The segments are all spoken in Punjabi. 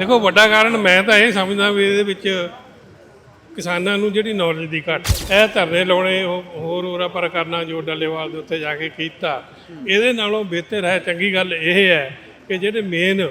ਦੇਖੋ, ਵੱਡਾ ਕਾਰਨ ਮੈਂ ਤਾਂ ਇਹ ਸਮਝਦਾ ਵੀ ਇਹਦੇ ਵਿੱਚ ਕਿਸਾਨਾਂ ਨੂੰ ਜਿਹੜੀ ਨੌਲੇਜ ਦੀ ਘੱਟ ਇਹ ਧਰਨੇ ਲਾਉਣੇ, ਉਹ ਹੋਰ ਹੋਰਾ ਪਰ ਕਰਨਾ, ਜੋ ਡੱਲੇਵਾਲ ਦੇ ਉੱਤੇ ਜਾ ਕੇ ਕੀਤਾ। ਇਹਦੇ ਨਾਲੋਂ ਬਿਹਤਰ ਹੈ, ਚੰਗੀ ਗੱਲ ਇਹ ਹੈ ਕਿ ਜਿਹੜੇ ਮੇਨ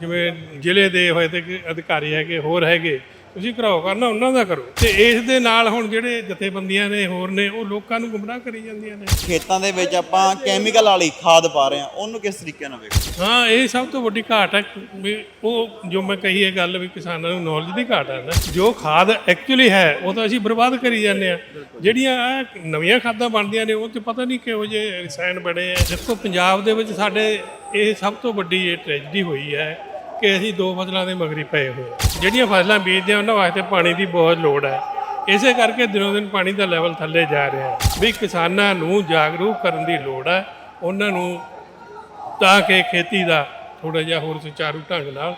ਜਿਵੇਂ ਜ਼ਿਲ੍ਹੇ ਦੇ ਹੋਏ ਤੇ ਅਧਿਕਾਰੀ ਹੈਗੇ, ਹੋਰ ਹੈਗੇ ਤੁਸੀਂ ਘਰਾਓ ਕਰਨਾ ਉਹਨਾਂ ਦਾ ਕਰੋ। ਤੇ ਇਸ ਦੇ ਨਾਲ ਹੁਣ ਜਿਹੜੇ ਜਥੇਬੰਦੀਆਂ ਨੇ ਹੋਰ ਨੇ ਉਹ ਲੋਕਾਂ ਨੂੰ ਗੁੰਮਰਾਹ ਕਰੀ ਜਾਂਦੀਆਂ ਨੇ। ਖੇਤਾਂ ਦੇ ਵਿੱਚ ਆਪਾਂ ਕੈਮੀਕਲ ਵਾਲੀ ਖਾਦ ਪਾ ਰਹੇ ਹਾਂ ਉਹਨੂੰ ਕਿਸ ਤਰੀਕੇ ਨਾਲ ਵੇਖਦੇ ਹਾਂ? ਇਹ ਸਭ ਤੋਂ ਵੱਡੀ ਘਾਟ ਹੈ ਵੀ ਉਹ ਜੋ ਮੈਂ ਕਹੀ ਇਹ ਗੱਲ ਵੀ ਕਿਸਾਨਾਂ ਨੂੰ ਨੌਲੇਜ ਦੀ ਘਾਟ ਹੈ ਨਾ ਜੋ ਖਾਦ ਐਕਚੁਅਲੀ ਹੈ ਉਹ ਤਾਂ ਅਸੀਂ ਬਰਬਾਦ ਕਰੀ ਜਾਂਦੇ ਆ ਜਿਹੜੀਆਂ ਨਵੀਆਂ ਖਾਦਾਂ ਬਣਦੀਆਂ ਨੇ ਉਹ ਤੇ ਪਤਾ ਨਹੀਂ ਕਿਹੋ ਜਿਹੇ ਰਸਾਇਣ ਬਣੇ ਆ। ਦੇਖੋ ਪੰਜਾਬ ਦੇ ਵਿੱਚ ਸਾਡੇ ਇਹ ਸਭ ਤੋਂ ਵੱਡੀ ਇਹ ਟ੍ਰੈਜਡੀ ਹੋਈ ਹੈ ਕਿ ਅਸੀਂ ਦੋ ਫਸਲਾਂ ਦੇ ਮਗਰੀ ਪਏ ਹੋਏ ਹਾਂ। ਜਿਹੜੀਆਂ ਫਸਲਾਂ ਬੀਜਦੇ ਆ ਉਹਨਾਂ ਵਾਸਤੇ ਪਾਣੀ ਦੀ ਬਹੁਤ ਲੋੜ ਹੈ। ਇਸੇ ਕਰਕੇ ਦਿਨੋਂ ਦਿਨ ਪਾਣੀ ਦਾ ਲੈਵਲ ਥੱਲੇ ਜਾ ਰਿਹਾ ਹੈ। ਵੀ ਕਿਸਾਨਾਂ ਨੂੰ ਜਾਗਰੂਕ ਕਰਨ ਦੀ ਲੋੜ ਹੈ। ਉਹਨਾਂ ਨੂੰ ਤਾਂ ਕਿ ਖੇਤੀ ਦਾ ਥੋੜਾ ਜਿਹਾ ਹੋਰ ਸੁਚਾਰੂ ਢੰਗ ਨਾਲ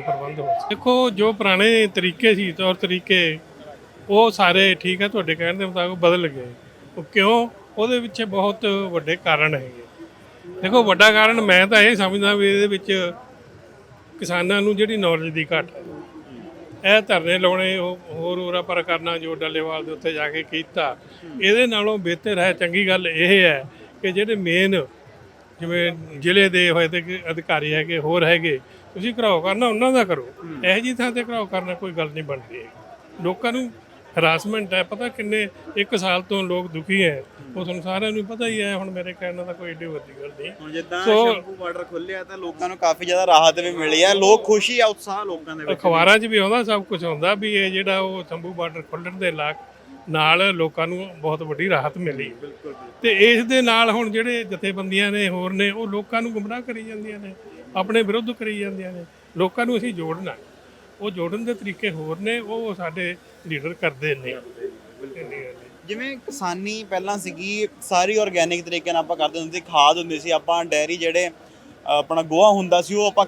ਪ੍ਰਬੰਧ ਹੋ ਸਕੇ। ਦੇਖੋ, ਜੋ ਪੁਰਾਣੇ ਤਰੀਕੇ ਸੀ ਤੌਰ ਤਰੀਕੇ, ਉਹ ਸਾਰੇ ਠੀਕ ਹੈ, ਤੁਹਾਡੇ ਕਹਿਣ ਦੇ ਮੁਤਾਬਕ ਬਦਲ ਗਏ। ਉਹ ਕਿਉਂ? ਉਹਦੇ ਵਿੱਚ ਬਹੁਤ ਵੱਡੇ ਕਾਰਨ ਹੈਗੇ। ਦੇਖੋ, ਵੱਡਾ ਕਾਰਨ ਮੈਂ ਤਾਂ ਇਹ ਸਮਝਦਾ ਵੀ ਇਹਦੇ ਵਿੱਚ ਕਿਸਾਨਾਂ ਨੂੰ ਜਿਹੜੀ ਨੌਲੇਜ ਦੀ ਘੱਟ ਹੈ। ਇਹ ਧਰਨੇ ਲਾਉਣੇ, ਉਹ ਹੋਰ ਹੋਰਾ ਪਰ ਕਰਨਾ, ਜੋ ਡੱਲੇਵਾਲ ਦੇ ਉੱਤੇ ਜਾ ਕੇ ਕੀਤਾ। ਇਹਦੇ ਨਾਲੋਂ ਬਿਹਤਰ ਹੈ, ਚੰਗੀ ਗੱਲ ਇਹ ਹੈ ਕਿ ਜਿਹੜੇ ਮੇਨ ਜਿਵੇਂ ਜ਼ਿਲ੍ਹੇ ਦੇ ਹੋਏ ਤੇ ਅਧਿਕਾਰੀ ਹੈਗੇ, ਹੋਰ ਹੈਗੇ, ਤੁਸੀਂ ਘਰਾਓ ਕਰਨਾ, ਉਹਨਾਂ ਦਾ ਕਰੋ। ਇਹੋ ਜੀ ਥਾਂ ਤੇ ਘਰਾਓ ਕਰਨਾ ਕੋਈ ਗੱਲ ਨਹੀਂ ਬਣਦੀ ਹੈਗੀ। ਲੋਕਾਂ ਨੂੰ ਹਰਾਸਮੈਂਟ ਹੈ। ਪਤਾ ਕਿੰਨੇ ਇੱਕ ਸਾਲ ਤੋਂ ਲੋਕ ਦੁਖੀ ਹੈ। ਉਹ ਤੁਹਾਨੂੰ ਸਾਰਿਆਂ ਨੂੰ ਪਤਾ ਹੀ ਹੈ। ਹੁਣ ਮੇਰੇ ਕਹਿਣ ਦਾ ਕੋਈ ਏਡੀ ਵੱਡੀ ਗੱਲ ਨਹੀਂ। ਹੁਣ ਜਿੱਦਾਂ ਸੋ- ਬਾਰਡਰ ਖੁੱਲਿਆ ਤਾਂ ਲੋਕਾਂ ਨੂੰ ਕਾਫੀ ਜ਼ਿਆਦਾ ਰਾਹਤ ਵੀ ਮਿਲੀ ਹੈ। ਲੋਕ ਖੁਸ਼ੀ ਆ ਉਤਸ਼ਾਹ ਲੋਕਾਂ ਦੇ ਵਿੱਚ ਅਖਬਾਰਾਂ 'ਚ ਵੀ ਆਉਂਦਾ ਸਭ ਕੁਝ ਆਉਂਦਾ ਵੀ ਇਹ ਜਿਹੜਾ ਉਹ ਸੰਭੂ ਬਾਰਡਰ ਖੁੱਲਣ ਦੇ ਲਾਕ ਨਾਲ ਲੋਕਾਂ ਨੂੰ ਬਹੁਤ ਵੱਡੀ ਰਾਹਤ ਮਿਲੀ। ਤੇ ਇਸ ਦੇ ਨਾਲ ਹੁਣ ਜਿਹੜੇ ਜਥੇਬੰਦੀਆਂ ਨੇ ਹੋਰ ਨੇ ਉਹ ਲੋਕਾਂ ਨੂੰ ਗੁੰਮਰਾਹ ਕਰੀ ਜਾਂਦੀਆਂ ਨੇ। ਆਪਣੇ ਵਿਰੁੱਧ ਕਰੀ ਜਾਂਦੀਆਂ ਨੇ। ਲੋਕਾਂ ਨੂੰ ਅਸੀਂ ਜੋੜਨਾ। ਉਹ ਜੋੜਨ ਦੇ ਤਰੀਕੇ ਹੋਰ ਨੇ, ਉਹ ਸਾਡੇ ਲੀਡਰ ਕਰਦੇ ਨੇ। ਜਿਵੇਂ ਕਿਸਾਨੀ ਪਹਿਲਾਂ ਸੀਗੀ, ਸਾਰੀ ਆਰਗੇਨਿਕ ਤਰੀਕੇ ਨਾਲ ਆਪਾਂ ਕਰਦੇ ਹੁੰਦੇ ਸੀ, ਖਾਦ ਹੁੰਦੀ ਸੀ, ਆਪਾਂ ਡੈਰੀ ਜਿਹੜੇ ਆਪਣਾ ਗੋਹਾ ਹੁੰਦਾ ਸੀ, ਉਹ ਆਪਾਂ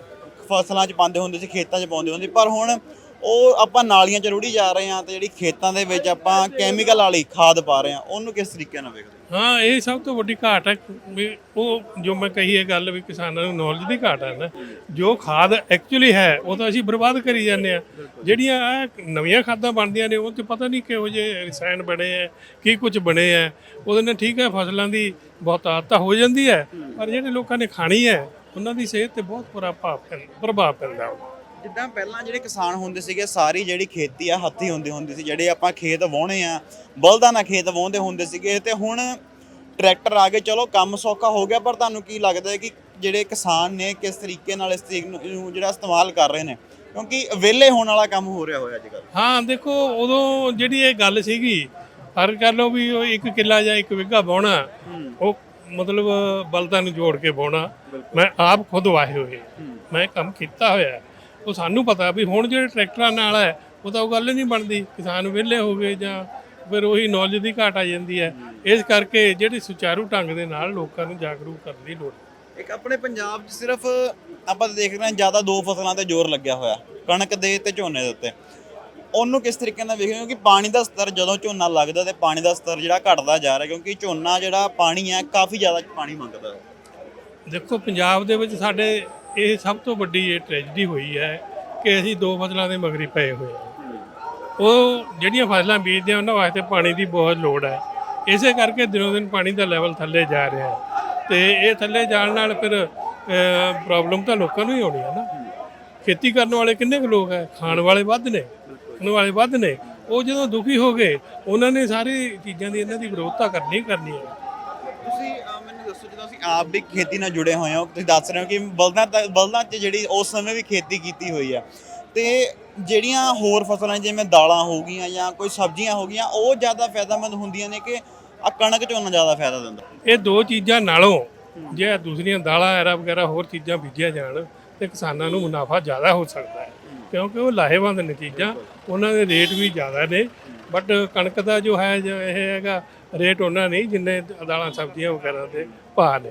ਫਸਲਾਂ 'ਚ ਪਾਉਂਦੇ ਹੁੰਦੇ ਸੀ, ਖੇਤਾਂ 'ਚ ਪਾਉਂਦੇ ਹੁੰਦੇ ਪਰ ਹੁਣ ਉਹ ਆਪਾਂ ਨਾਲੀਆਂ 'ਚ ਰੁੜੀ ਜਾ ਰਹੇ ਹਾਂ ਤੇ ਜਿਹੜੀ ਖੇਤਾਂ ਦੇ ਵਿੱਚ ਆਪਾਂ ਕੈਮੀਕਲ ਵਾਲੀ ਖਾਦ ਪਾ ਰਹੇ ਹਾਂ, ਉਹਨੂੰ ਕਿਸ ਤਰੀਕੇ ਨਾਲ ਵੇਖਦੇ ਹਾਂ? ਇਹ ਸਭ ਤੋਂ ਵੱਡੀ ਘਾਟ ਹੈ ਵੀ ਉਹ ਜੋ ਮੈਂ ਕਹੀ ਇਹ ਗੱਲ ਵੀ ਕਿਸਾਨਾਂ ਨੂੰ ਨੌਲੇਜ ਦੀ ਘਾਟ ਹੈ ਨਾ, ਜੋ ਖਾਦ ਐਕਚੁਅਲੀ ਹੈ, ਉਹ ਤਾਂ ਅਸੀਂ ਬਰਬਾਦ ਕਰੀ ਜਾਂਦੇ ਆ ਜਿਹੜੀਆਂ ਇਹ ਨਵੀਆਂ ਖਾਦਾਂ ਬਣਦੀਆਂ ਨੇ, ਉਹ ਤੇ ਪਤਾ ਨਹੀਂ ਕਿਹੋ ਜਿਹੇ ਰਸਾਇਣ ਬਣੇ ਆ, ਕੀ ਕੁਝ ਬਣੇ ਆ। ਉਹਦੇ ਨਾਲ ਠੀਕ ਹੈ, ਫਸਲਾਂ ਦੀ ਬਹੁਤਾਤ ਤਾਂ ਹੋ ਜਾਂਦੀ ਹੈ, ਪਰ ਜਿਹੜੇ ਲੋਕਾਂ ਨੇ ਖਾਣੀ ਹੈ, ਉਹਨਾਂ ਦੀ ਸਿਹਤ ਤੇ ਬਹੁਤ ਬੁਰਾ ਭਾਵ ਪੈਂਦਾ ਪ੍ਰਭਾਵ ਪੈਂਦਾ। ਉਹ ਜਿੱਦਾਂ ਪਹਿਲਾਂ ਜਿਹੜੇ ਕਿਸਾਨ ਹੁੰਦੇ ਸੀਗੇ ਸਾਰੀ ਜਿਹੜੀ ਖੇਤੀ ਆ ਹੱਥੀ ਹੁੰਦੀ ਹੁੰਦੀ ਸੀ ਜਿਹੜੇ ਆਪਾਂ ਖੇਤ ਵਾਹੁਣੇ ਆ ਬਲਦਾਂ ਨਾਲ ਖੇਤ ਵਾਹੁੰਦੇ ਹੁੰਦੇ ਸੀਗੇ ਤੇ ਹੁਣ ਟਰੈਕਟਰ ਆ ਗਏ ਚਲੋ ਕੰਮ ਸੌਖਾ ਹੋ ਗਿਆ ਪਰ ਤੁਹਾਨੂੰ ਕੀ ਲੱਗਦਾ ਹੈ ਕਿ ਜਿਹੜੇ ਕਿਸਾਨ ਨੇ ਕਿਸ ਤਰੀਕੇ ਨਾਲ ਇਸ ਚੀਜ਼ ਨੂੰ ਜਿਹੜਾ ਇਸਤੇਮਾਲ ਕਰ ਰਹੇ ਨੇ? ਕਿਉਂਕਿ ਵਿਹਲੇ ਹੋਣ ਵਾਲਾ ਕੰਮ ਹੋ ਰਿਹਾ ਹੋਇਆ ਅੱਜ ਕੱਲ੍ਹ ਹਾਂ ਦੇਖੋ ਉਦੋਂ ਜਿਹੜੀ ਇਹ ਗੱਲ ਸੀਗੀ ਹਰ ਕਰ ਲਓ ਵੀ ਉਹ ਇੱਕ ਕਿੱਲਾ ਜਾਂ ਇੱਕ ਵਿਗਾ ਵਾਹੁਣਾ ਉਹ ਮਤਲਬ ਬਲਦਾਂ ਨੂੰ ਜੋੜ ਕੇ ਵਾਹੁਣਾ ਮੈਂ ਆਪ ਖੁਦ ਵਾਹੇ ਹੋਏ ਮੈਂ ਕੰਮ ਕੀਤਾ ਹੋਇਆ। ਉਹ ਸਾਨੂੰ ਪਤਾ ਵੀ ਹੁਣ ਜਿਹੜੇ ਟਰੈਕਟਰਾਂ ਨਾਲ ਹੈ ਉਹ ਤਾਂ ਉਹ ਗੱਲ ਨਹੀਂ ਬਣਦੀ। ਕਿਸਾਨ ਵਿਹਲੇ ਹੋ ਗਏ ਜਾਂ ਫਿਰ ਉਹੀ ਨੌਲੇਜ ਦੀ ਘਾਟ ਆ ਜਾਂਦੀ ਹੈ। ਇਸ ਕਰਕੇ ਜਿਹੜੀ ਸੁਚਾਰੂ ਢੰਗ ਦੇ ਨਾਲ ਲੋਕਾਂ ਨੂੰ ਜਾਗਰੂਕ ਕਰਨ ਦੀ ਲੋੜ ਇੱਕ ਆਪਣੇ ਪੰਜਾਬ 'ਚ ਸਿਰਫ ਆਪਾਂ ਤਾਂ ਦੇਖ ਰਹੇ ਹਾਂ ਜ਼ਿਆਦਾ ਦੋ ਫਸਲਾਂ ਤੇ ਜ਼ੋਰ ਲੱਗਿਆ ਹੋਇਆ ਕਣਕ ਦੇ ਤੇ ਝੋਨੇ ਦੇ ਉੱਤੇ। ਉਹਨੂੰ ਕਿਸ ਤਰੀਕੇ ਨਾਲ ਵੇਖਦੇ ਹੋ? ਕਿ ਪਾਣੀ ਦਾ ਸਤਰ ਜਦੋਂ ਝੋਨਾ ਲੱਗਦਾ ਤੇ ਪਾਣੀ ਦਾ ਸਤਰ ਜਿਹੜਾ ਘਟਦਾ ਜਾ ਰਿਹਾ ਕਿਉਂਕਿ ਝੋਨਾ ਜਿਹੜਾ ਪਾਣੀ ਹੈ ਕਾਫੀ ਜ਼ਿਆਦਾ ਪਾਣੀ ਮੰਗਦਾ। ਹੈ ਦੇਖੋ ਪੰਜਾਬ ਦੇ ਵਿੱਚ ਸਾਡੇ ਇਹ ਸਭ ਤੋਂ ਵੱਡੀ ਇਹ ਟ੍ਰੈਜਡੀ ਹੋਈ ਹੈ ਕਿ ਅਸੀਂ ਦੋ ਫਸਲਾਂ ਦੇ ਮਗਰੀ ਪਏ ਹੋਏ ਹਾਂ। ਉਹ ਜਿਹੜੀਆਂ ਫਸਲਾਂ ਬੀਜਦੇ ਆ ਉਹਨਾਂ ਵਾਸਤੇ ਪਾਣੀ ਦੀ ਬਹੁਤ ਲੋੜ ਹੈ। ਇਸੇ ਕਰਕੇ ਦਿਨੋਂ ਦਿਨ ਪਾਣੀ ਦਾ ਲੈਵਲ ਥੱਲੇ ਜਾ ਰਿਹਾ ਹੈ। ਤੇ ਇਹ ਥੱਲੇ ਜਾਣ ਨਾਲ ਫਿਰ ਪ੍ਰੋਬਲਮ ਤਾਂ ਲੋਕਾਂ ਨੂੰ ਹੀ ਆਉਣੀ ਹੈ ਨਾ। ਖੇਤੀ ਕਰਨ ਵਾਲੇ ਕਿੰਨੇ ਕੁ ਲੋਕ ਹੈ? ਖਾਣ ਵਾਲੇ ਵੱਧ ਨੇ ਖਾਣ ਵਾਲੇ ਵੱਧ ਨੇ। ਉਹ ਜਦੋਂ ਦੁਖੀ ਹੋ ਗਏ, ਉਹਨਾਂ ਨੇ ਸਾਰੀ ਚੀਜ਼ਾਂ ਦੀ ਇਹਨਾਂ ਦੀ ਵਿਰੋਧਤਾ ਕਰਨੀ ਕਰਨੀ ਹੈ ਤੁਸੀਂ ਅਹ, ਮੈਨੂੰ ਦੱਸੋ ਜਦੋਂ ਤੁਸੀਂ ਆਪ ਵੀ ਖੇਤੀ ਨਾਲ ਜੁੜੇ ਹੋਏ ਹੋ, ਤੁਸੀਂ ਦੱਸ ਰਹੇ ਹੋ ਕਿ ਬਲਦਾਂ ਤੱਕ- ਬਲਦਾਂ 'ਚ ਜਿਹੜੀ ਉਸ ਸਮੇਂ ਵੀ ਖੇਤੀ ਕੀਤੀ ਹੋਈ ਹੈ ਤੇ ਜਿਹੜੀਆਂ ਹੋਰ ਫਸਲਾਂ, ਜਿਵੇਂ ਦਾਲਾਂ ਹੋ ਗਈਆਂ ਜਾਂ ਕੋਈ ਸਬਜ਼ੀਆਂ ਹੋ ਗਈਆਂ, ਉਹ ਜ਼ਿਆਦਾ ਫਾਇਦੇਮੰਦ ਹੁੰਦੀਆਂ ਨੇ ਕਿ ਆ ਕਣਕ ਝੋਨਾ ਜ਼ਿਆਦਾ ਫਾਇਦਾ ਦਿੰਦਾ? ਇਹ ਦੋ ਚੀਜ਼ਾਂ ਨਾਲੋਂ ਜੇ ਦੂਸਰੀਆਂ ਦਾਲਾਂ, ਐਰਾ ਵਗੈਰਾ ਹੋਰ ਚੀਜ਼ਾਂ ਬੀਜੀਆਂ ਜਾਣ, ਤੇ ਕਿਸਾਨਾਂ ਨੂੰ ਮੁਨਾਫਾ ਜ਼ਿਆਦਾ ਹੋ ਸਕਦਾ ਹੈ। ਕਿਉਂਕਿ ਉਹ ਲਾਹੇਵੰਦ ਨੇ ਚੀਜ਼ਾਂ, ਉਹਨਾਂ ਦੇ ਰੇਟ ਵੀ ਜ਼ਿਆਦਾ ਨੇ। ਬਟ ਕਣਕ ਦਾ ਜੋ ਹੈ, ਜੋ ਇਹ ਹੈਗਾ, ਰੇਟ ਉਹਨਾਂ ਨਹੀਂ ਜਿੰਨੇ ਦਾਲਾਂ, ਸਬਜ਼ੀਆਂ ਵਗੈਰਾ ਦੇ ਭਾਅ ਨੇ।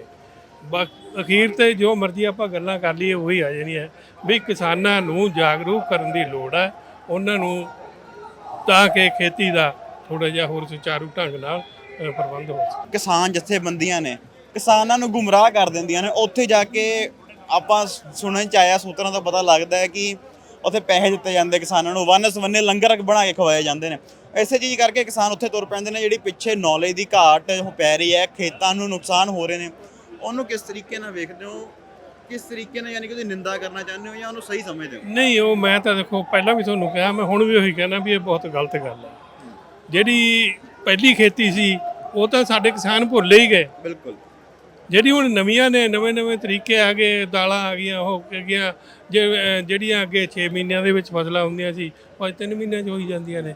ਬਸ ਅਖੀਰ ਤੇ ਜੋ ਮਰਜ਼ੀ ਆਪਾਂ ਗੱਲਾਂ ਕਰ ਲਈਏ ਉਹੀ ਆ ਜਾਣੀਆਂ। ਵੀ ਕਿਸਾਨਾਂ ਨੂੰ ਜਾਗਰੂਕ ਕਰਨ ਦੀ ਲੋੜ ਹੈ ਉਹਨਾਂ ਨੂੰ ਤਾਂ ਕਿ ਖੇਤੀ ਦਾ ਥੋੜਾ ਜਿਹਾ ਹੋਰ ਸੁਚਾਰੂ ਢੰਗ ਨਾਲ ਅ, ਪ੍ਰਬੰਧ ਹੋ ਸਕੇ। ਕਿਸਾਨ ਜਥੇਬੰਦੀਆਂ ਨੇ ਕਿਸਾਨਾਂ ਨੂੰ ਗੁੰਮਰਾਹ ਕਰ ਦਿੰਦੀਆਂ ਨੇ। ਉੱਥੇ ਜਾ ਕੇ ਆਪਾਂ ਸੁਣਨ ਚ ਆਇਆ ਸੂਤਰਾਂ ਤੋਂ ਪਤਾ ਲੱਗਦਾ ਹੈ ਕਿ ਉੱਥੇ ਪੈਸੇ ਦਿੱਤੇ ਜਾਂਦੇ ਕਿਸਾਨਾਂ ਨੂੰ। ਵੰਨ ਸਵੰਨੇ ਲੰਗਰ ਬਣਾ ਕੇ ਖਵਾਏ ਜਾਂਦੇ ਨੇ। ਇਸੇ ਚੀਜ਼ ਕਰਕੇ ਕਿਸਾਨ ਉੱਥੇ ਤੁਰ ਪੈਂਦੇ ਨੇ ਜਿਹੜੀ ਪਿੱਛੇ ਨੌਲੇਜ ਦੀ ਘਾਟ ਪੈ ਰਹੀ ਹੈ ਖੇਤਾਂ ਨੂੰ ਨੁਕਸਾਨ ਹੋ ਰਹੇ ਨੇ। ਉਹਨੂੰ ਕਿਸ ਤਰੀਕੇ ਨਾਲ ਵੇਖਦੇ ਹੋ? ਕਿਸ ਤਰੀਕੇ ਨਾਲ ਯਾਨੀ ਕਿ ਉਹਦੀ ਨਿੰਦਾ ਕਰਨਾ ਚਾਹੁੰਦੇ ਹੋ ਜਾਂ ਉਹਨੂੰ ਸਹੀ ਸਮਝਦੇ ਹੋ? ਨਹੀਂ ਉਹ ਮੈਂ ਤਾਂ ਦੇਖੋ ਪਹਿਲਾਂ ਵੀ ਤੁਹਾਨੂੰ ਕਿਹਾ ਮੈਂ ਹੁਣ ਵੀ ਉਹੀ ਕਹਿਣਾ ਵੀ ਇਹ ਬਹੁਤ ਗਲਤ ਗੱਲ ਹੈ। ਜਿਹੜੀ ਪਹਿਲੀ ਖੇਤੀ ਸੀ ਉਹ ਤਾਂ ਸਾਡੇ ਕਿਸਾਨ ਭੁੱਲ ਹੀ ਗਏ। ਬਿਲਕੁਲ। ਜਿਹੜੀ ਹੁਣ ਨਵੀਆਂ ਨੇ ਨਵੇਂ ਨਵੇਂ ਤਰੀਕੇ ਆ ਗਏ ਦਾਲਾਂ ਆ ਗਈਆਂ ਉਹ ਆ ਗਈਆਂ ਜੇ ਜਿਹੜੀਆਂ ਅੱਗੇ 6 ਮਹੀਨਿਆਂ ਦੇ ਵਿੱਚ ਫਸਲਾਂ ਹੁੰਦੀਆਂ ਸੀ ਅੱਜ 3 ਮਹੀਨਿਆਂ 'ਚ ਹੋਈ ਜਾਂਦੀਆਂ ਨੇ।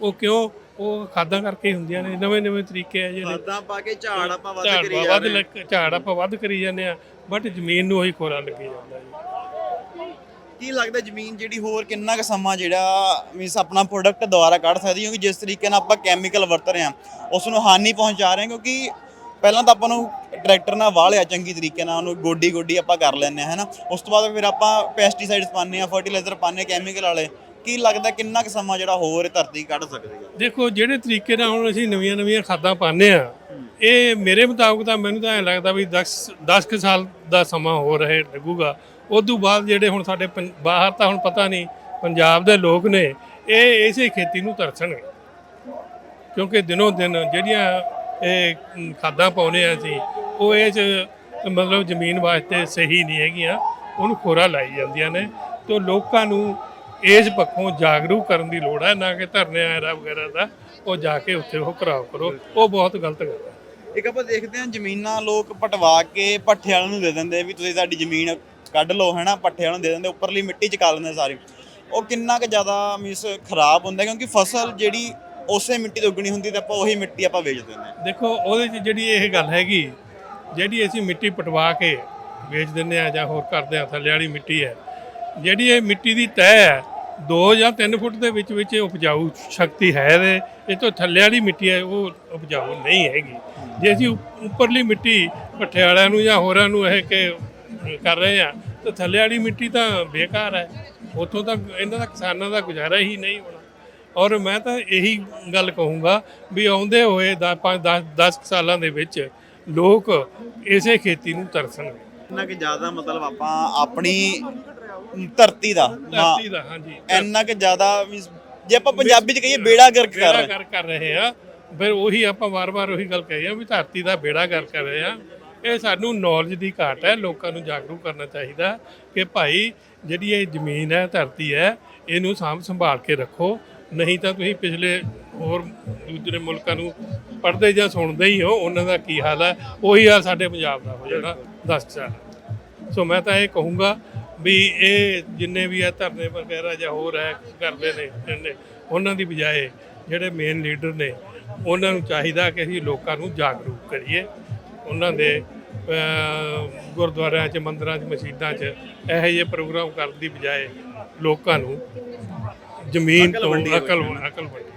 ਉਹ ਕਿਉਂ? ਉਹ ਖਾਦਾਂ ਕਰਕੇ ਹੀ ਹੁੰਦੀਆਂ ਨੇ ਨਵੇਂ ਨਵੇਂ ਤਰੀਕੇ ਆ ਜਿਹੜੇ। ਖਾਦਾਂ ਪਾ ਕੇ ਝਾੜ ਆਪਾਂ ਵੱਧ ਕਰੀ ਜਾ ਵੱਧ ਰਹੇ ਹਾਂ। ਲੱਗ- ਝਾੜ ਆਪਾਂ ਵੱਧ ਕਰੀ ਜਾਂਦੇ ਆ ਬਟ ਜ਼ਮੀਨ ਨੂੰ ਉਹੀ ਖੋਰਾ ਲੱਗੀ ਜਾਂਦਾ ਜੀ। ਕੀ ਲੱਗਦਾ ਜ਼ਮੀਨ ਜਿਹੜੀ ਹੋਰ ਕਿੰਨਾ ਕੁ ਸਮਾਂ ਜਿਹੜਾ ਮੀਨਸ ਆਪਣਾ ਪ੍ਰੋਡਕਟ ਦੁਬਾਰਾ ਕੱਢ ਸਕਦੀ ਕਿਉਂਕਿ ਜਿਸ ਤਰੀਕੇ ਨਾਲ ਆਪਾਂ ਕੈਮੀਕਲ ਵਰਤ ਰਹੇ ਹਾਂ ਉਸ ਨੂੰ ਹਾਨੀ ਪਹੁੰਚਾ ਰਹੇ ਹਾਂ ਕਿਉਂਕਿ ਪਹਿਲਾਂ ਤਾਂ ਆਪਾਂ ਨੂੰ ਟਰੈਕਟਰ ਨਾਲ ਵਾਹ ਲਿਆ ਚੰਗੀ ਤਰੀਕੇ ਨਾਲ, ਉਹਨੂੰ ਗੋਡੀ ਗੋਡੀ ਆਪਾਂ ਕਰ ਲੈਂਦੇ ਹਾਂ, ਹੈਨਾ? ਉਸ ਤੋਂ ਬਾਅਦ ਫਿਰ ਆਪਾਂ ਪੈਸਟੀਸਾਈਡਸ ਪਾਉਂਦੇ ਆ ਫਰਟੀਲਾਈਜ਼ਰ ਪਾਉਂਦੇ ਹਾਂ ਕੈਮੀਕਲ ਵਾਲੇ। ਕੀ ਲੱਗਦਾ ਕਿੰਨਾ ਕੁ ਸਮਾਂ ਜਿਹੜਾ ਹੋਰ ਧਰਤੀ ਕੱਢ ਸਕਦੇ ਹੈ ਦੇਖੋ, ਜਿਹੜੇ ਤਰੀਕੇ ਨਾਲ ਹੁਣ ਅਸੀਂ ਨਵੀਆਂ ਨਵੀਆਂ ਖਾਦਾਂ ਪਾਉਂਦੇ ਆ ਇਹ ਮੇਰੇ ਮੁਤਾਬਕ ਤਾਂ ਮੈਨੂੰ ਤਾਂ ਐਂ ਲੱਗਦਾ ਵੀ 10 10 ਕੁ ਸਾਲ ਦਾ ਸਮਾਂ ਹੋ ਰਹੇ, ਲੱਗੂਗਾ। ਉਸ ਤੋਂ ਬਾਅਦ ਜਿਹੜੇ ਹੁਣ ਸਾਡੇ ਪੰ- ਬਾਹਰ ਤਾਂ ਹੁਣ ਪਤਾ ਨਹੀਂ, ਪੰਜਾਬ ਦੇ ਲੋਕ ਨੇ, ਇਹ ਇਸੇ ਖੇਤੀ ਨੂੰ ਤਰਸਣਗੇ। ਕਿਉਂਕਿ ਦਿਨੋਂ ਦਿਨ ਜਿਹੜੀਆਂ ਇਹ ਖਾਦਾਂ ਪਾਉਨੇ ਆ ਅਸੀਂ, ਉਹ ਇਹ 'ਚ ਮਤਲਬ ਜ਼ਮੀਨ ਵਾਸਤੇ ਸਹੀ ਨਹੀਂ ਹੈਗੀਆਂ, ਉਹਨੂੰ ਖੋਰਾ ਲਾਈ ਜਾਂਦੀਆਂ ਨੇ, ਤੇ ਲੋਕਾਂ ਨੂੰ ਇਸ ਪੱਖੋਂ ਜਾਗਰੂਕ ਕਰਨ ਦੀ ਲੋੜ ਹੈ, ਨਾ ਕਿ ਧਰਨੇ ਆਇਰਾ ਵਗੈਰਾ ਦਾ, ਉਹ ਜਾ ਕੇ ਉੱਥੇ ਉਹ ਕਰਾਓ ਕਰੋ, ਉਹ ਬਹੁਤ ਗਲਤ ਗੱਲ ਹੈ। ਇੱਕ ਆਪਾਂ ਦੇਖਦੇ ਹਾਂ ਜ਼ਮੀਨਾਂ ਲੋਕ ਪਟਵਾ ਕੇ ਪੱਠੇ ਵਾਲਿਆਂ ਨੂੰ ਦੇ ਦਿੰਦੇ ਵੀ ਤੁਸੀਂ ਸਾਡੀ ਜ਼ਮੀਨ ਕੱਢ ਲਓ ਹੈਨਾ ਪੱਠੇ ਵਾਲਿਆਂ ਨੂੰ ਦੇ ਦਿੰਦੇ ਉੱਪਰਲੀ ਮਿੱਟੀ ਚ ਕਾ ਲੈਂਦੇ ਸਾਰੀ। ਉਹ ਕਿੰਨਾ ਕੁ ਜ਼ਿਆਦਾ ਮੀਨਸ ਖਰਾਬ ਹੁੰਦਾ, ਕਿਉਂਕਿ ਫਸਲ ਜਿਹੜੀ ਉਸੇ ਮਿੱਟੀ ਤੋਂ ਉੱਗਣੀ ਹੁੰਦੀ ਤਾਂ ਆਪਾਂ ਉਹੀ ਮਿੱਟੀ ਆਪਾਂ ਵੇਚ ਦਿੰਦੇ ਹਾਂ। ਦੇਖੋ, ਉਹਦੇ 'ਚ ਜਿਹੜੀ ਇਹ ਗੱਲ ਹੈਗੀ, ਜਿਹੜੀ ਅਸੀਂ ਮਿੱਟੀ ਪਟਵਾ ਕੇ ਵੇਚ ਦਿੰਦੇ ਆ ਜਾਂ ਹੋਰ ਕਰਦੇ ਆ ਥੱਲੇ ਵਾਲੀ ਮਿੱਟੀ ਹੈ, ਜਿਹੜੀ ਇਹ ਮਿੱਟੀ ਦੀ ਤਹਿ ਹੈ 2 ਜਾਂ 3 ਫੁੱਟ ਦੇ ਵਿੱਚ ਵਿੱਚ ਇਹ ਉਪਜਾਊ ਸ਼ਕਤੀ ਹੈ ਇਹਦੇ ਇਹ ਤੋਂ ਥੱਲੇ ਵਾਲੀ ਮਿੱਟੀ ਹੈ, ਉਹ ਉਪਜਾਊ ਨਹੀਂ ਹੈਗੀ। ਜੇ ਅਸੀਂ ਉਪ- ਉੱਪਰਲੀ ਮਿੱਟੀ ਭੱਠੇ ਵਾਲਿਆਂ ਨੂੰ ਜਾਂ ਹੋਰਾਂ ਨੂੰ ਇਹ ਕਿ ਕਰ ਰਹੇ ਆ ਤਾਂ ਥੱਲੇ ਵਾਲੀ ਮਿੱਟੀ ਤਾਂ ਬੇਕਾਰ ਹੈ। ਉੱਥੋਂ ਤੱਕ ਇਹਨਾਂ ਦਾ ਕਿਸਾਨਾਂ ਦਾ ਗੁਜ਼ਾਰਾ ਹੀ ਨਹੀਂ ਔਰ ਮੈਂ ਤਾਂ ਇਹੀ ਗੱਲ ਕਹੂੰਗਾ ਵੀ ਆਉਂਦੇ ਹੋਏ 10 5 10 ਸਾਲਾਂ ਦੇ ਵਿੱਚ ਲੋਕ ਇਸੇ ਖੇਤੀ ਨੂੰ ਤਰਸਣਗੇ। ਇੰਨਾ ਕਿ ਜ਼ਿਆਦਾ ਮਤਲਬ ਆਪਾਂ ਆਪਣੀ ਧਰਤੀ ਦਾ ਧਰਤੀ ਦਾ ਹਾਂਜੀ। ਇੰਨਾ ਕਿ ਜ਼ਿਆਦਾ ਜੇ ਆਪਾਂ ਪੰਜਾਬੀ ਚ ਕਹੀਏ ਬੇੜਾ ਗਰਕ ਕਰ ਰਹੇ। ਕਰ ਕਰ ਰਹੇ ਆ। ਫਿਰ ਉਹੀ ਆਪਾਂ ਵਾਰ-ਵਾਰ ਉਹੀ ਗੱਲ ਕਹੀ ਆ ਵੀ ਧਰਤੀ ਦਾ ਬੇੜਾ ਕਰ ਕਰ ਰਹੇ ਆ। ਇਹ ਸਾਨੂੰ ਨੌਲੇਜ ਦੀ ਘਾਟ ਹੈ ਲੋਕਾਂ ਨੂੰ ਜਾਗਰੂਕ ਕਰਨਾ ਚਾਹੀਦਾ ਕਿ ਭਾਈ ਜਿਹੜੀ ਇਹ ਜ਼ਮੀਨ ਹੈ ਧਰਤੀ ਹੈ ਇਹਨੂੰ ਸਾਂਭ ਸੰਭਾਲ ਕੇ ਰੱਖੋ। ਨਹੀਂ ਤਾਂ ਤੁਸੀਂ ਪਿਛਲੇ ਹੋਰ ਦੂਜੇ ਮੁਲਕਾਂ ਨੂੰ ਪੜ੍ਹਦੇ ਜਾਂ ਸੁਣਦੇ ਹੀ ਹੋ, ਉਹਨਾਂ ਦਾ ਕੀ ਹਾਲ ਹੈ? ਉਹੀ ਹਾਲ ਸਾਡੇ ਪੰਜਾਬ ਦਾ ਹੋ ਜਾਣਾ 10 ਸਾਲ ਸੋ ਮੈਂ ਤਾਂ ਇਹ ਕਹੂੰਗਾ ਵੀ ਇਹ ਜਿੰਨੇ ਵੀ ਆ ਧਰਨੇ ਵਗੈਰਾ ਜਾਂ ਹੋਰ ਹੈ, ਕਰਦੇ ਨੇ ਉਹਨਾਂ ਦੀ ਬਜਾਏ ਜਿਹੜੇ ਮੇਨ ਲੀਡਰ ਨੇ, ਉਹਨਾਂ ਨੂੰ ਚਾਹੀਦਾ ਕਿ ਅਸੀਂ ਲੋਕਾਂ ਨੂੰ ਜਾਗਰੂਕ ਕਰੀਏ। ਉਹਨਾਂ ਦੇ ਗੁਰਦੁਆਰਿਆਂ 'ਚ, ਮੰਦਰਾਂ 'ਚ, ਮਸਜਿਦਾਂ 'ਚ ਇਹੋ ਜਿਹੇ ਪ੍ਰੋਗਰਾਮ ਕਰਨ ਦੀ ਬਜਾਏ ਲੋਕਾਂ ਨੂੰ ਜ਼ਮੀਨ ਤੋਂ। ਅਕਲ ਅਕਲ ਵੰਡੀ